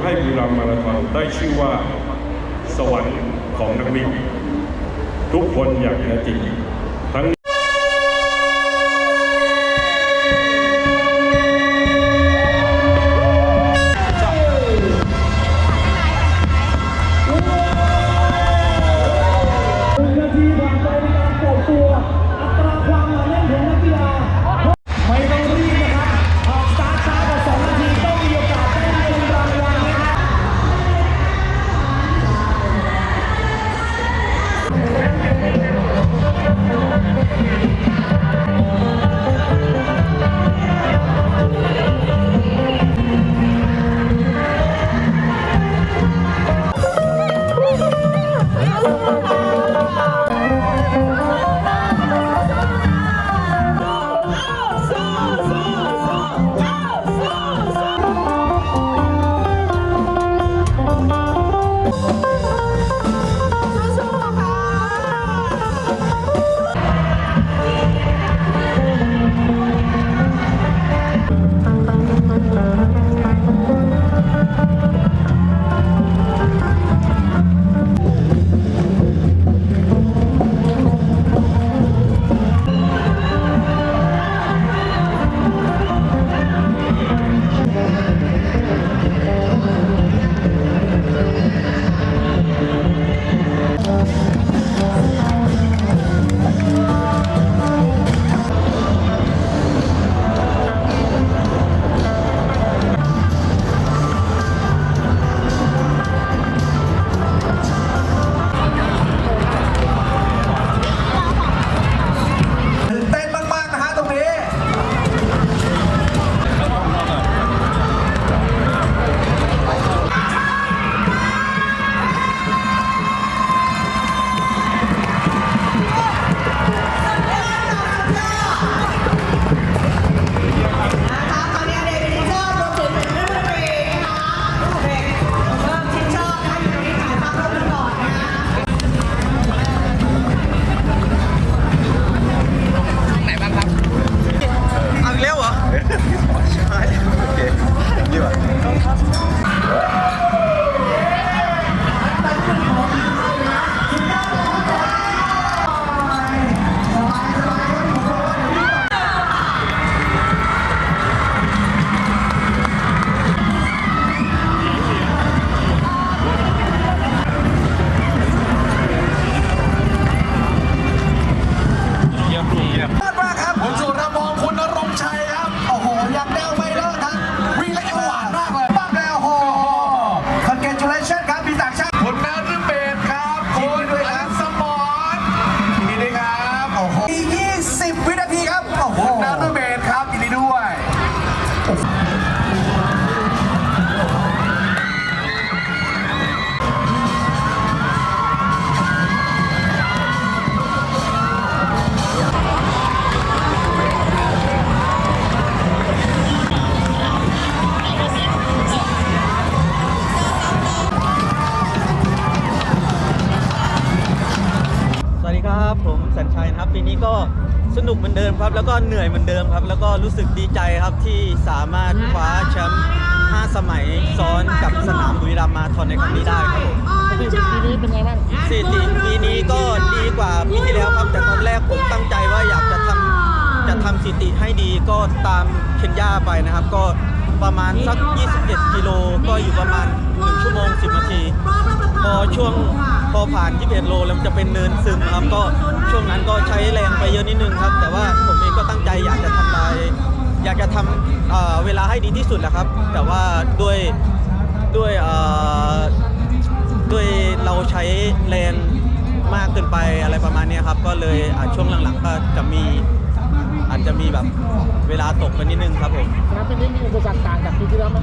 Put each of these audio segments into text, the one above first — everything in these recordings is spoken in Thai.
ำให้บุรีรัมย์มาราธอนได้ชื่อว่า สวรรค์ของนักวิ่งทุกคนอยากแท้จริง ปีนี้ก็สนุกเหมือนเดิมครับ แล้วก็เหนื่อยเหมือนเดิมครับ แล้วก็รู้สึกดีใจครับที่สามารถคว้าแชมป์5สมัยซ้อนกับสนามบุรีรัมย์มาราธอนในครั้งนี้ได้ครับผมปีนี้เป็นไงบ้างสถิติปีนี้ก็ดีกว่าปีที่แล้วครับ แต่ตอนแรกผมตั้งใจว่าอยากจะทำจะทำสถิติให้ดีก็ตามเคนยาไปนะครับ ก็ประมาณสัก21กิโลก็อยู่ประมาณ 1 ชั่วโมง 10 นาที พอช่วงพอผ่าน 21 โลแล้วมันจะเป็นเนินซึมครับก็ช่วงนั้นก็ใช้แรงไปเยอะนิดนึงครับ แต่ว่าผมเองก็ตั้งใจอยากจะทำลายอยากจะทำเอ่อเวลาให้ดีที่สุดแหละครับ แต่ว่าด้วยด้วยเอ่อด้วยเราใช้แรงมากเกินไปอะไรประมาณเนี้ยครับ ก็เลยอะช่วงหลังๆก็จะมีอาจจะมีแบบเวลาตกไปนิดนึงครับผมนะปีนี้มีอุปสรรคต่างจากปีที่แล้วไหม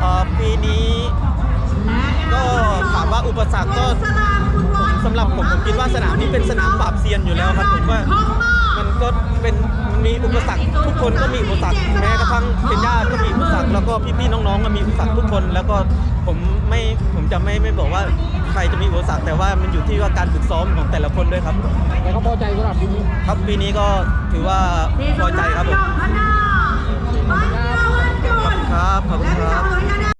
เอ่อปีนี้ก็ถามว่า อุปสรรคก็สำหรับผมผมคิดว่าสนามนี้เป็นสนามปราบเซียนอยู่แล้วครับผมว่ามันก็เป็นมันมีอุปสรรคทุกคนก็มีอุปสรรคแม้กระทั่งเป็นญาติก็มีอุปสรรคแล้วก็พี่ๆน้องๆก็มีอุปสรรคทุกคน แล้วก็ผมไม่ผมจะไม่ไม่บอกว่าใครจะมีอุปสรรคแต่ว่ามันอยู่ที่ว่าการฝึกซ้อมของแต่ละคนด้วยครับแต่ก็พอใจสำหรับปีนี้ครับปีนี้ก็ถือว่าพอใจครับผมครับขอบคุณครับ